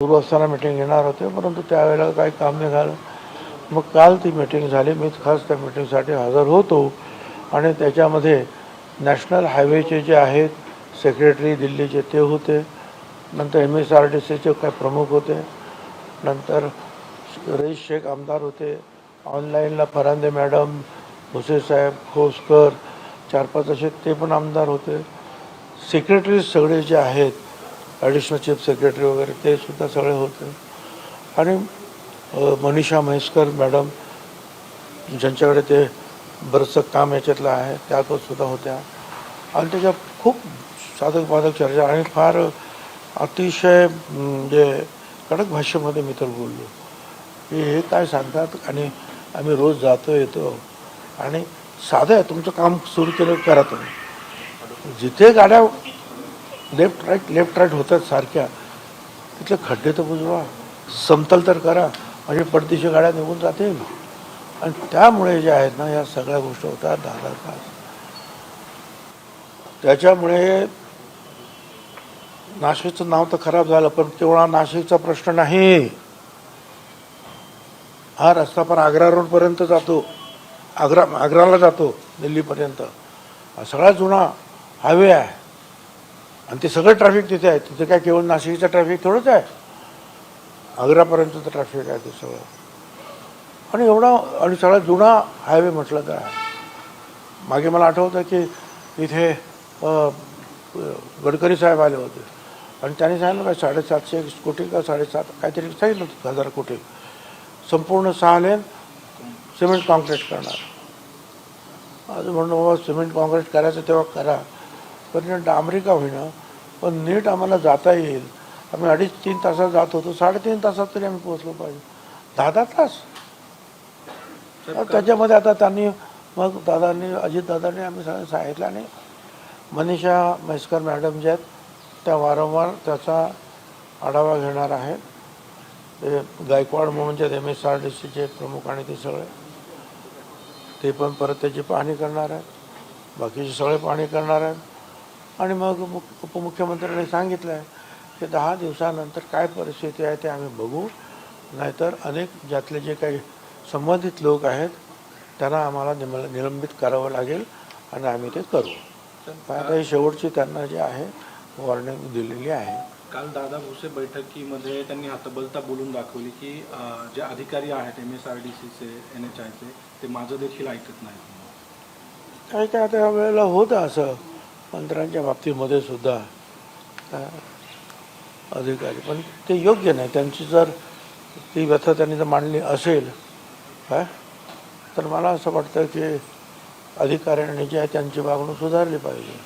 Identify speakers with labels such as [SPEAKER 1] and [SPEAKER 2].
[SPEAKER 1] सुरू असताना मिटिंग घेणार होते परंतु त्यावेळेला काही काम निघालं मग काल ती मिटिंग झाली. मी खास त्या मिटिंगसाठी हजर होतो आणि त्याच्यामध्ये नॅशनल हायवेचे जे आहेत सेक्रेटरी दिल्लीचे ते होते. नंतर एम एस आर टी सीचे काही प्रमुख होते. नंतर रईस शेख आमदार होते. ऑनलाईनला फरांदे मॅडम भुसे साहेब खोसकर चार पाच असे ते पण आमदार होते. सेक्रेटरी सगळे जे आहेत ॲडिशनल चीफ सेक्रेटरी वगैरे ते सुद्धा सगळे होते. आणि मनीषा म्हैसकर मॅडम ज्यांच्याकडे ते बरंचसं काम याच्यातलं आहे त्या सुद्धा होत्या. आणि त्याच्या खूप साधक बाधक चर्चा आणि फार अतिशय म्हणजे कडक भाषेमध्ये मी तर बोललो. की हे काय सांगतात? आणि आम्ही रोज जातो येतो. आणि साधं आहे तुमचं काम सुरू केलं करा तुम्ही. जिथे गाड्या लेफ्ट राईट लेफ्ट राईट होतात सारख्या. तिथले खड्डे तर बुजवा. समतल तर करा. म्हणजे परदेशी गाड्या निघून जातील. आणि त्यामुळे जे आहेत ना या सगळ्या गोष्टी होतात दहा तास त्याच्यामुळे नाशिकचं नाव तर खराब झालं पण तेवढा नाशिकचा प्रश्न नाही. हा रस्ता पण आग्रा रोडपर्यंत जातो. आग्रा आग्राला जातो दिल्लीपर्यंत. हा सगळा जुना हायवे आहे. आणि ते सगळं ट्रॅफिक तिथे आहे. तिथे काय केवळ नाशिकचं ट्रॅफिक थोडंच आहे. आग्रापर्यंतचं ट्रॅफिक आहे ते सगळं. आणि एवढा आणि सगळा जुना हायवे म्हटलं तर आहे. मागे मला आठवतं की इथे गडकरी साहेब आले होते. आणि त्यांनी सांगितलं काय साडेसातशे कोटी का साडेसात काहीतरी सांगितलं होतं हजार कोटी. संपूर्ण सहा लेन सिमेंट कॉन्क्रीट करणार. आज म्हणून बाबा सिमेंट कॉन्क्रीट करायचं तेव्हा करा. पण डांबरी का होईना पण नीट आम्हाला जाता येईल. आम्ही अडीच तीन तासात जात होतो साडेतीन तासात तरी आम्ही पोहोचलो पाहिजे. दहा दहा तास त्याच्यामध्ये आता त्यांनी मग दादांनी अजितदादांनी आम्ही सांगितलं आणि मनीषा म्हैसकर मॅडम ज्या आहेत त्या वारंवार त्याचा आढावा घेणार आहेत. ते गायकवाड म्हणून जे एम एस आर डी सीचे प्रमुख आणि ते सगळे ते पण परत त्याची पाहणी करणार आहेत. बाकीचे सगळे पाहणी करणार आहेत. आणि मग मुख उपमुख्यमंत्र्यांनी सांगितलं आहे की दहा दिवसानंतर काय परिस्थिती आहे ते आम्ही बघू. नाहीतर अनेक ज्यातले जे काही संबंधित लोक आहेत त्यांना आम्हाला निम- निलंबित करावं लागेल आणि आम्ही ते करू. आता ही शेवटची त्यांना जे आहे वॉर्निंग दिलेली आहे.
[SPEAKER 2] काल दादा भुसे बैठकीमध्ये त्यांनी हतबलता बोलून दाखवली की जे अधिकारी आहेत एम एस आर डी सीचे एन एच आयचे ते माझं देखील ऐकत नाहीत
[SPEAKER 1] काही काय त्या वेळेला होतं असं. मंत्रांच्या बाबतीमध्ये सुद्धा अधिकारी पण ते योग्य नाही. त्यांची जर ती व्यथा त्यांनी जर मांडली असेल काय तर मला असं वाटतं की अधिकाऱ्यांनी जी आहे त्यांची वागणूक सुधारली पाहिजे.